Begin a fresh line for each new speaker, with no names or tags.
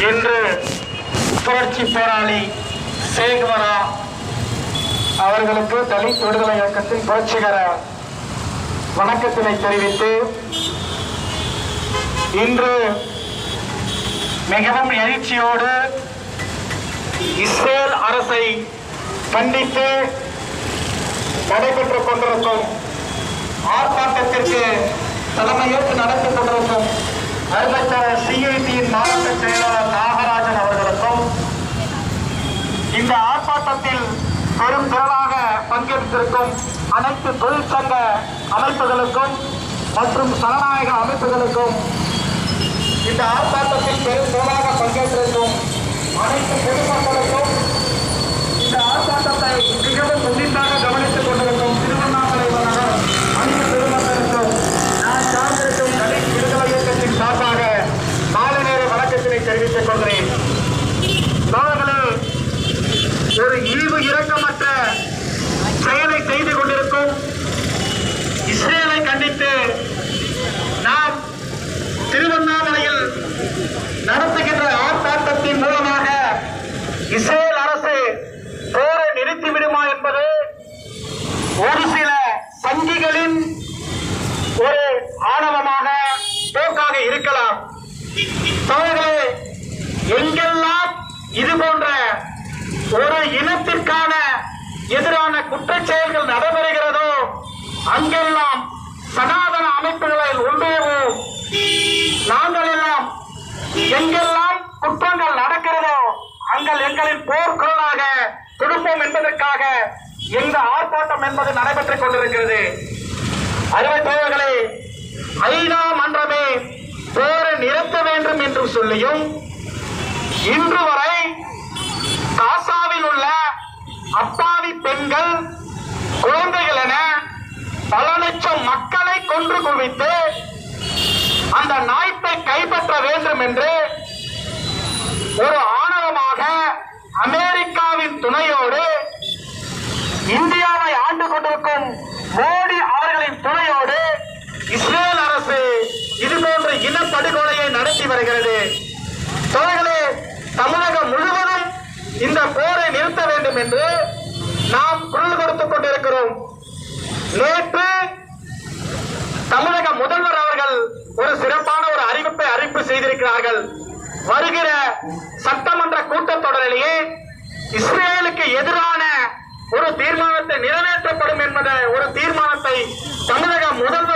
இன்று புரட்சி போராளி சேகுவரா அவர்களுக்கு தலித் விடுதலை இயக்கத்தின் புரட்சிகர வணக்கத்தினை தெரிவித்து இன்று மிகவும் எழுச்சியோடு இஸ்ரேல் அரசை கண்டித்து நடைபெற்றுக் கொண்டிருக்கும் ஆர்ப்பாட்டத்திற்கு தலைமையேற்று நடந்து கொண்டிருக்கும் இந்த ஆர்ப்பாட்டத்தில் பெரும் திரளாக பங்கேற்றிருக்கும் அனைத்து தொழிற்சங்க அமைப்புகளுக்கும் மற்றும் சனநாயக அமைப்புகளுக்கும் இந்த ஆர்ப்பாட்டத்தில் பெரும் திரளாக பங்கேற்றிருக்கும் அனைத்து பொதுமக்களுக்கும் இந்த ஆர்ப்பாட்டத்தை மிகவும் உன்னிப்பாக கவனித்துக் கொண்டிருக்கும் திருவண்ணாமலை நகர் அனைத்து பெருமக்களுக்கும் நான் சார்ந்திருக்கும் தலித் விடுதலை இயக்கத்தின் சார்பாக மாலை நேர வணக்கத்தினை தெரிவித்துக் கொள்கிறேன் தோழர்களே ஒரு ஈவு இரக்கமற்ற செயலை செய்து கொண்டிருக்கும் இஸ்ரேலை கண்டித்து நாம் திருவண்ணாமலையில் நடத்துகின்ற ஆர்ப்பாட்டத்தின் மூலமாக இஸ்ரேல் அரசு போரை நிறுத்திவிடுமா என்பது ஒரு சில சங்கிகளின் ஒரு ஆணவமாக போக்காக இருக்கலாம். தோழர்களே எங்கெல்லாம் இது போன்ற ஒரு இனத்திற்கான எதிரான குற்றச்செயல்கள் நடைபெறுகிறதோ அங்கெல்லாம் சனாதன அமைப்புகளில் ஒன்றியவும் நாங்கள் எல்லாம் எங்கெல்லாம் குற்றங்கள் நடக்கிறதோ அங்கள் எங்களின் போர்க்குரலாக கொடுப்போம் என்பதற்காக எங்க ஆர்ப்பாட்டம் என்பது நடைபெற்றுக் கொண்டிருக்கிறது. அறுவை தோழர்களே ஐநா மன்றமே போரை நிறுத்த வேண்டும் என்று சொல்லியும் இன்று வரை காசாவில் உள்ள அப்பாவி பெண்கள் குழந்தைகள் என பல லட்சம் மக்களை கொன்று குவித்து அந்த நாய்ப்பை கைப்பற்ற வேண்டும் என்று ஒரு ஆணவமாக அமெரிக்காவின் துணையோடு இந்தியாவை கொண்டிருக்கும் மோடி அவர்களின் துணையோடு இஸ்ரேல் அரசு இது போன்ற இனப்படுகொலையை நடத்தி வருகிறது. தோழர்களே தமிழகம் முழுவதும் இந்த போரை நிறுத்த வேண்டும் என்று நாம் குரல் கொடுத்துக் கொண்டிருக்கிறோம். நேற்று தமிழக முதல்வர் அவர்கள் ஒரு சிறப்பான ஒரு அறிவிப்பை அறிவிப்பு செய்திருக்கிறார்கள். வருகிற சட்டமன்ற கூட்டத்தொடரிலேயே இஸ்ரேலுக்கு எதிரான ஒரு தீர்மானத்தை நிறைவேற்றப்படும் என்பத ஒரு தீர்மானத்தை தமிழக முதல்வர்